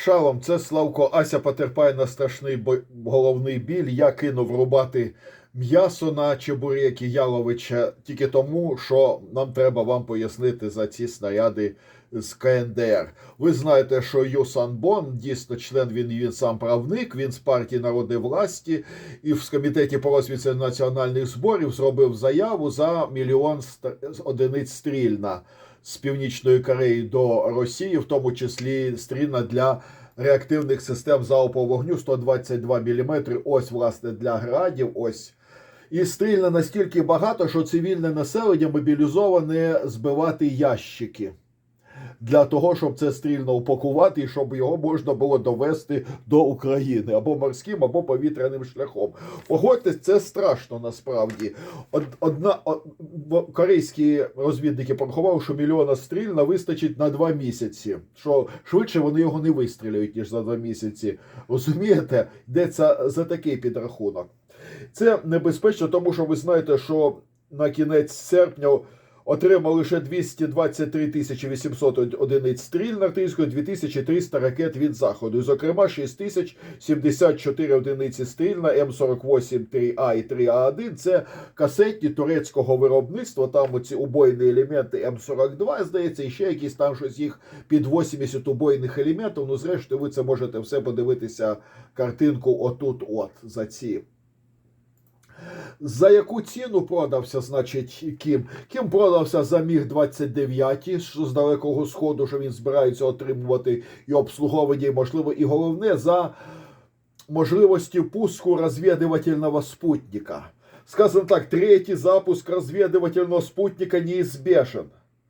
Шалом, це Славко Ася потерпає на страшний бо- головний біль. Я кинув рубати м'ясо на чебуреки Яловича тільки тому, що нам треба вам пояснити за ці снаряди з КНДР. Ви знаєте, що Юсан Бон, дійсно член, він, він сам правник, він з партії народної власті, і в комітеті по розвідці національних зборів зробив заяву за мільйон одиниць стрільна з Північної Кореї до Росії, в тому числі стрільна для реактивних систем залпового вогню 122 мм. Ось, власне, для градів. Ось. І стрільна настільки багато, що цивільне населення мобілізоване збивати ящики. Для того, щоб це стрільно упакувати і щоб його можна було довести до України або морським, або повітряним шляхом. Погодьтесь, це страшно насправді. Одна о- в- корейські розвідники порахували, що мільйона стрільна вистачить на два місяці. Що швидше вони його не вистрілюють, ніж за два місяці. Розумієте, йдеться за такий підрахунок. Це небезпечно, тому що ви знаєте, що на кінець серпня отримали лише 223 тисячі 800 одиниць стрільна артилерійської, 2300 ракет від заходу. Зокрема, 6074 одиниці стрільна М48 3А і 3А1 це касетні турецького виробництва. Там оці убойні елементи М42, здається, і ще якісь там щось їх під 80 убойних елементів. Ну, зрештою, ви це можете все подивитися картинку отут, от за ці. За яку ціну продався, значить, Кім? Кім продався за Міг 29, що з далекого сходу, що він збирається отримувати і обслуговування, і, можливо, і головне за можливості пуску розвідувального спутника. Сказано так, третій запуск розвідувального спутника неізбежен.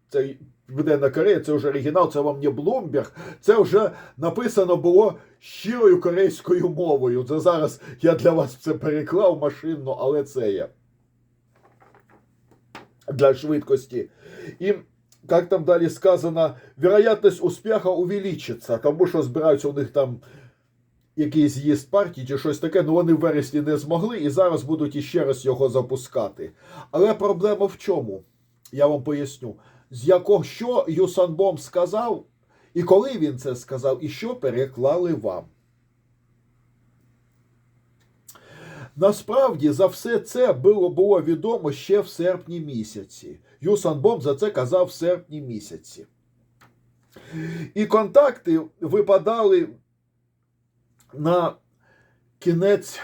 Це Південна Корея, це вже оригінал, це вам не Блумберг. Це вже написано було щирою корейською мовою. Це зараз я для вас це переклав машинно, але це є для швидкості. І як там далі сказано, вероятність успіху увеличиться, тому що збираються у них там якийсь з'їзд партії чи щось таке, ну вони в вересні не змогли і зараз будуть іще раз його запускати. Але проблема в чому? Я вам поясню. З якого що Юсанбом сказав, і коли він це сказав, і що переклали вам. Насправді за все це було, було відомо ще в серпні місяці. Юсанбом за це казав в серпні місяці. І контакти випадали на кінець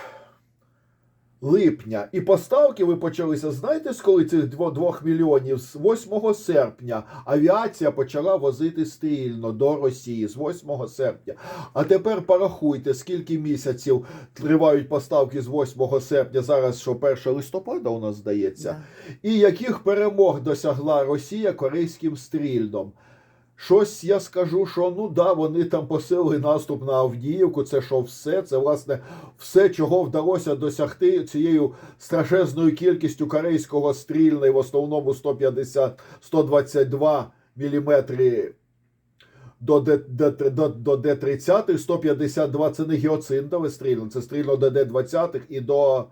липня. І поставки ви почалися, знаєте, з коли цих 2 мільйонів? З 8 серпня авіація почала возити стрільно до Росії з 8 серпня. А тепер порахуйте, скільки місяців тривають поставки з 8 серпня, зараз що 1 листопада у нас здається. І яких перемог досягла Росія корейським стрільном? Щось я скажу, що ну да, вони там посилили наступ на Авдіївку. Це що все? Це власне все, чого вдалося досягти цією страшезною кількістю корейського стрільна, в основному 150 122 міліметри до Д, Д, до, до Д-30, 152 це не гіоцинтове стрільно, це стрільно до Д-20 і до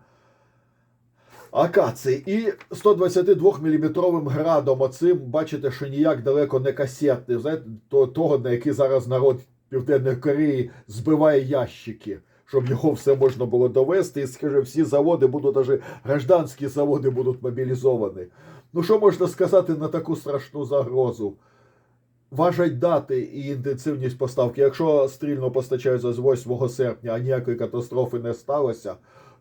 Акації. І 122-мм градом оцим, бачите, що ніяк далеко не касетний, знаєте, того, на який зараз народ Південної Кореї збиває ящики, щоб його все можна було довести. І скаже, всі заводи будуть, навіть гражданські заводи будуть мобілізовані. Ну, що можна сказати на таку страшну загрозу? Важать дати і інтенсивність поставки. Якщо стрільно постачаються з 8 серпня, а ніякої катастрофи не сталося,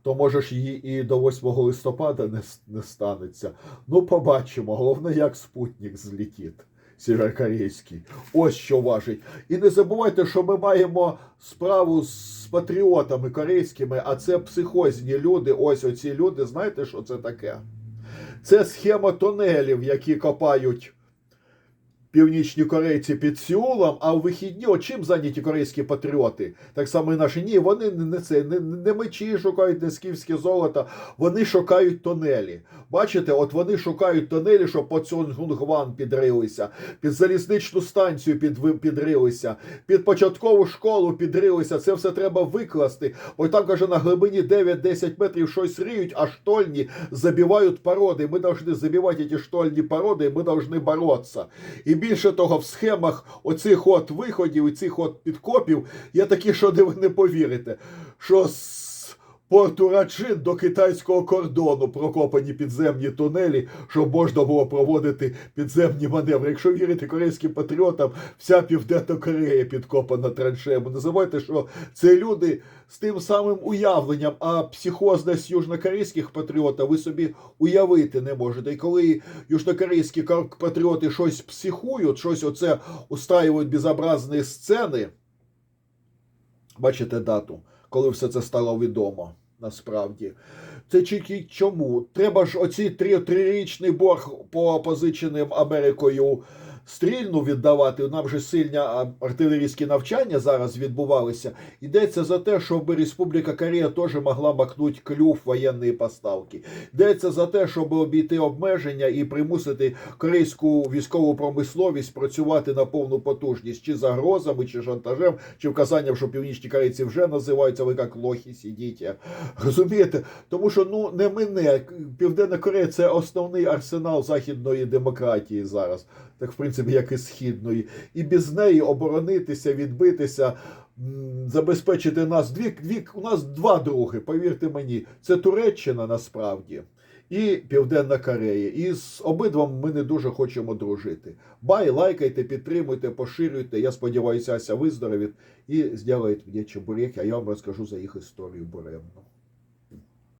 то може ж її і до 8 листопада не, не станеться. Ну, побачимо. Головне, як спутник злетить. Сєвєрокорейський. Ось що важить. І не забувайте, що ми маємо справу з патріотами корейськими, а це психозні люди. Ось оці люди, знаєте, що це таке? Це схема тунелів, які копають північні корейці під Сеулом, а в вихідні от чим зайняті корейські патріоти? Так само і наші. Ні, вони не, це не, не мечі шукають, не скіфське золото, вони шукають тунелі. Бачите, от вони шукають тунелі, щоб по Цюнгван підрилися, під залізничну станцію під, підрилися, під початкову школу підрилися. Це все треба викласти. Бо там каже, на глибині 9-10 метрів щось риють, а штольні забивають породи. Ми повинні забивати ці штольні породи, і ми повинні боротися. І більше того, в схемах оцих от виходів і цих от підкопів є такі, що не, не повірите, що порту Рачин до китайського кордону прокопані підземні тунелі, щоб можна було проводити підземні маневри. Якщо вірити корейським патріотам, вся Південна Корея підкопана траншеями. Не забувайте, що це люди з тим самим уявленням, а психозність южнокорейських патріотів ви собі уявити не можете. І коли южнокорейські патріоти щось психують, щось оце устраюють безобразні сцени, бачите дату, коли все це стало відомо. Насправді, це тільки чому? Треба ж оці три, трирічний борг по позиченим Америкою стрільну віддавати. Нам же сильні артилерійські навчання зараз відбувалися. Йдеться за те, щоб Республіка Корея теж могла макнути клюв воєнної поставки. Йдеться за те, щоб обійти обмеження і примусити корейську військову промисловість працювати на повну потужність, чи загрозами, чи шантажем, чи вказанням, що північні корейці вже називаються ви як лохи, сидіть. Розумієте? Тому що ну не мене. Південна Корея це основний арсенал західної демократії зараз, так в принципі, як і східної. І без неї оборонитися, відбитися. Забезпечити нас дві, дві у нас два други, повірте мені, це Туреччина насправді і Південна Корея. І з обидвом ми не дуже хочемо дружити. Бай, лайкайте, підтримуйте, поширюйте. Я сподіваюся, Ася виздоровить і зробить мені чебуреки, а я вам розкажу за їх історію буремну.